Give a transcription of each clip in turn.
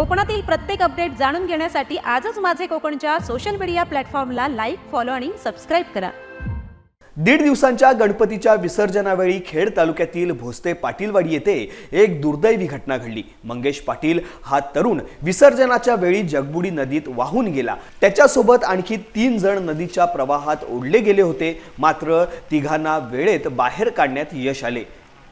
कोकणातील प्रत्येक अपडेट जाणून घेण्यासाठी आजच माझे कोकणच्या सोशल मीडिया प्लॅटफॉर्मला लाईक फॉलो आणि सबस्क्राईब करा. दीड दिवसांच्या गणपतीच्या विसर्जनावेळी खेड तालुक्यातील भोसते पाटीलवाडी येथे एक दुर्दैवी घटना घडली. मंगेश पाटील हा तरुण विसर्जनाच्या वेळी जगबुडी नदीत वाहून गेला. त्याच्यासोबत आणखी तीन जण नदीच्या प्रवाहात ओढले गेले होते. मात्र तिघांना वेळेत बाहेर काढण्यात यश आले.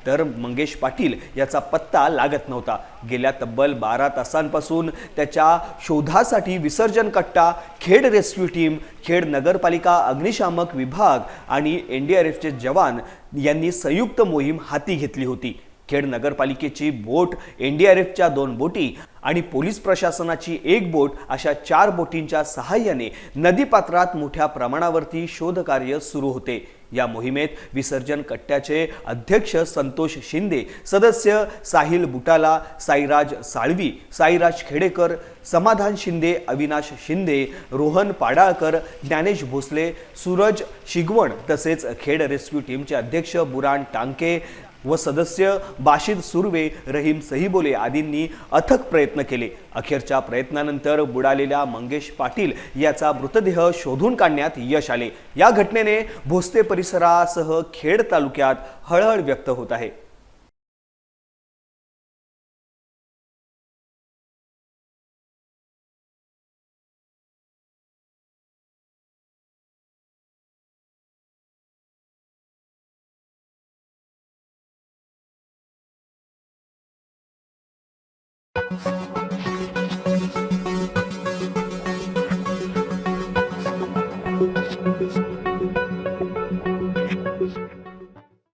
तर मंगेश पाटील याचा पत्ता लागत नव्हता. गेल्या तब्बल बारा तासांपासून त्याच्या शोधासाठी विसर्जन कट्टा खेड रेस्क्यू टीम खेड नगरपालिका अग्निशामक विभाग आणि एन डी आर एफचे जवान यांनी संयुक्त मोहीम हाती घेतली होती. खेड नगरपालिकेची बोट एन डी आर एफच्या दोन बोटी आणि पोलीस प्रशासनाची एक बोट अशा चार बोटींच्या सहाय्याने नदीपात्रात मोठ्या प्रमाणावरती शोधकार्य सुरू होते. या मोहिमेत विसर्जन कट्ट्याचे अध्यक्ष संतोष शिंदे सदस्य साहिल बुटाला साईराज साळवी साईराज खेडेकर समाधान शिंदे अविनाश शिंदे रोहन पाडाळकर ज्ञानेश भोसले सूरज शिगवण तसेच खेड रेस्क्यू टीमचे अध्यक्ष बुराण टांके व सदस्य बाशिद सुर्वे रहीम सहीबोले आदींनी अथक प्रयत्न केले. अखेरच्या प्रयत्नानंतर बुडालेल्या मंगेश पाटील याचा मृतदेह शोधून काढण्यात यश आले. या घटनेने भोसते परिसरासह खेड तालुक्यात हळहळ व्यक्त होत आहे.